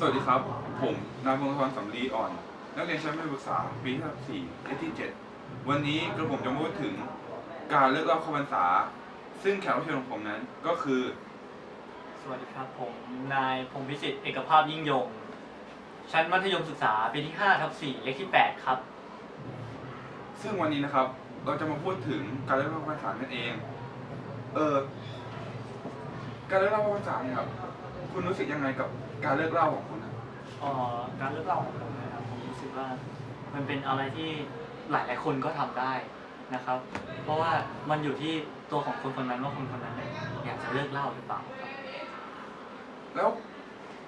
สวัสดีครับ ผมนายพงศธรสำลีอ่อน นักเรียนชั้นประถมศึกษาปีที่สี่เลขที่ 7 วันนี้กระผมจะมาพูดถึงการเลิกเหล่าเข้าพรรษา ซึ่งแขกรับเชิญของผมนั้นก็คือ สวัสดีครับ ผมนายพงศ์พิสิทธิ์เอกภาพยิ่งยง ชั้นมัธยมศึกษาปีที่5ทับ4เลขที่ 8 ครับ ซึ่งวันนี้นะครับ เราจะมาพูดถึงการเลิกเหล่าเข้าพรรษานั่นเอง เออการเลิกเหล่าเข้าพรรษาเนี่ยครับ คุณรู้สึกยังไงกับการเลิกเหล่าของคุณนะเอ่อการเลิกเหล่าของผมนะครับผมรู้สึกว่ามันเป็นอะไรที่หลายหลายๆคนก็ทำได้นะครับ เพราะว่ามันอยู่ที่ตัวของคนคนนั้นว่าคนคนนั้นเนี่ยอยากจะเลิกเหล่าหรือเปล่าครับแล้ว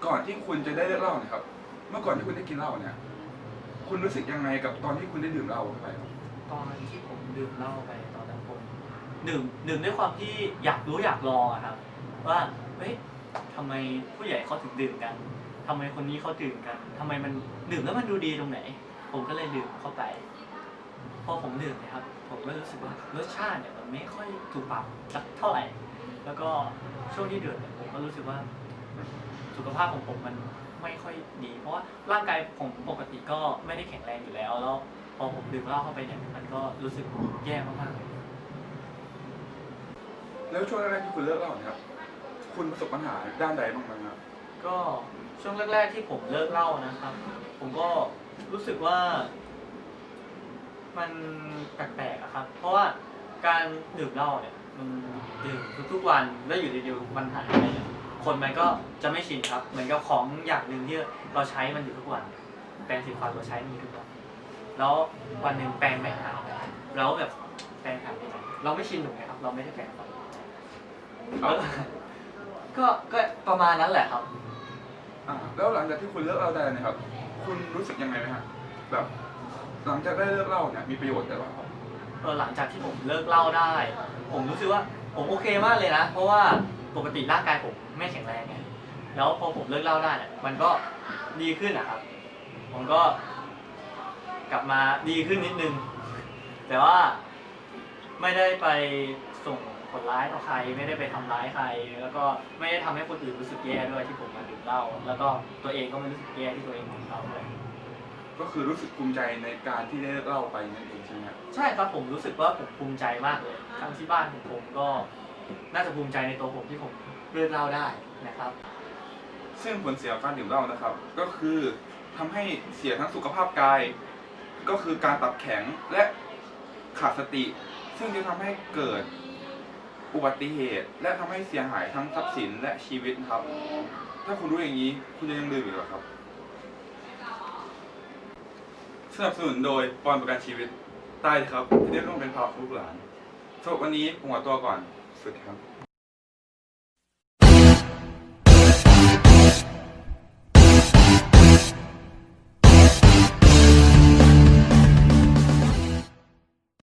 ก่อนที่คุณจะได้เลิกเหล่าเนะครับ เมื่อก่อนที่คุณได้กินเหล้าเนี่ย คุณรู้สึกยังไงกับตอนที่คุณได้ดื่มเหล้าเข้าไปครับตอนที่ผมดื่มเหล้าไปตอนนั้นผมดื่มดื่มด้วยความที่อยากรู้อยากลองอะครับว่าเฮ้ย ทำไมผู้ใหญ่เขาถึงดื่มกันทำไมคนนี้เขาดื่มกันทำไมมันดื่มแล้วมันดูดีตรงไหน ผมก็เลยดื่มเข้าไป พอผมดื่มนะครับ ผมก็รู้สึกว่ารสชาติเนี่ยมันไม่ค่อยถูกปากสักเท่าไหร่ แล้วก็ช่วงที่ดื่มเนี่ยผมก็รู้สึกว่า สุขภาพของผมมันไม่ค่อยดี เพราะว่าร่างกายผมปกติก็ไม่ได้แข็งแรงอยู่แล้ว แล้ว พอผมดื่มเหล้าเข้าไปเนี่ยมันก็รู้สึกแย่มากๆเลย แล้วช่วงแรกๆที่คุณเลิกเหล้าเนี่ยครับ คุณประสบปัญหาด้านใดบ้างไหมครับก็ช่วงแรก ๆ ที่ผมเลิกเหล้านะครับ ผมก็รู้สึกว่า มันแปลกๆอะครับ เพราะว่าการดื่มเหล้าเนี่ยมันดื่มทุกๆวันแล้วอยู่ดีๆมันหายไปเนี่ยคนมันก็จะไม่ชินครับ เหมือนกับของอย่างหนึ่งที่เราใช้มันอยู่ทุกวัน แปรงสีฟันเราใช้มันอยู่ทุกวันแล้ววันหนึ่งแปรงไม่หายแล้วแบบแปรงหายไปไหนเราไม่ชินถูกไหมครับ เราไม่ได้แปรงฟันครับ ก็ก็ประมาณนั้นแหละครับ อ่าแล้วหลังจากที่คุณเลิกเหล้าได้เนะครับ คุณรู้สึกยังไงไหมฮะแบบ หลังจากได้เลิกเหล้าเนี่ยมีประโยชน์อะไรบ้างครับ เออหลังจากที่ผมเลิกเหล้าได้ ผมรู้สึกว่าผมโอเคมากเลยนะ เพราะว่าปกติร่างกายผมไม่แข็งแรงไงแล้วพอผมเลิกเหล้าได้เนี่ยมันก็ดีขึ้นนะครับ ผมก็ กลับมาดีขึ้นนิดนึง แต่ว่าไม่ได้ไป ส่งผลร้ายต่อใคร ไม่ได้ไปทำร้ายใคร แล้วก็ไม่ได้ทำให้คนอื่นรู้สึกแย่ด้วยที่ผมมาดื่มเหล้าแล้วก็ตัวเองก็ไม่รู้สึกแย่ที่ตัวเองดื่มเหล้าด้วย ก็คือรู้สึกภูมิใจในการที่ได้เลิกเหล้าไปนั่นเองใช่ไหมครับใช่ครับผมรู้สึกว่าผมภูมิใจมากเลยทั้งที่บ้านของผมก็ น่าจะภูมิใจในตัวผมที่ผมเลิกเหล่าได้นะครับ ซึ่งผลเสียของการดื่มเหล้านะครับ ก็คือทำให้เสียทั้งสุขภาพกาย ก็คือการตับแข็งและขาดสติ ซึ่งจะทำให้เกิด อุบัติเหตุ และทำให้เสียหายทั้งทรัพย์สินและชีวิตนะครับ ถ้าคุณรู้อย่างนี้ คุณจะยังดื่มอีกเหรอครับ สนับสนุนโดยปอนประกันชีวิตใต้ครับที่ได้ร่วมเป็นภาระลูกหลานสำหรับวันนี้ผมขอตัวก่อน สุดครับ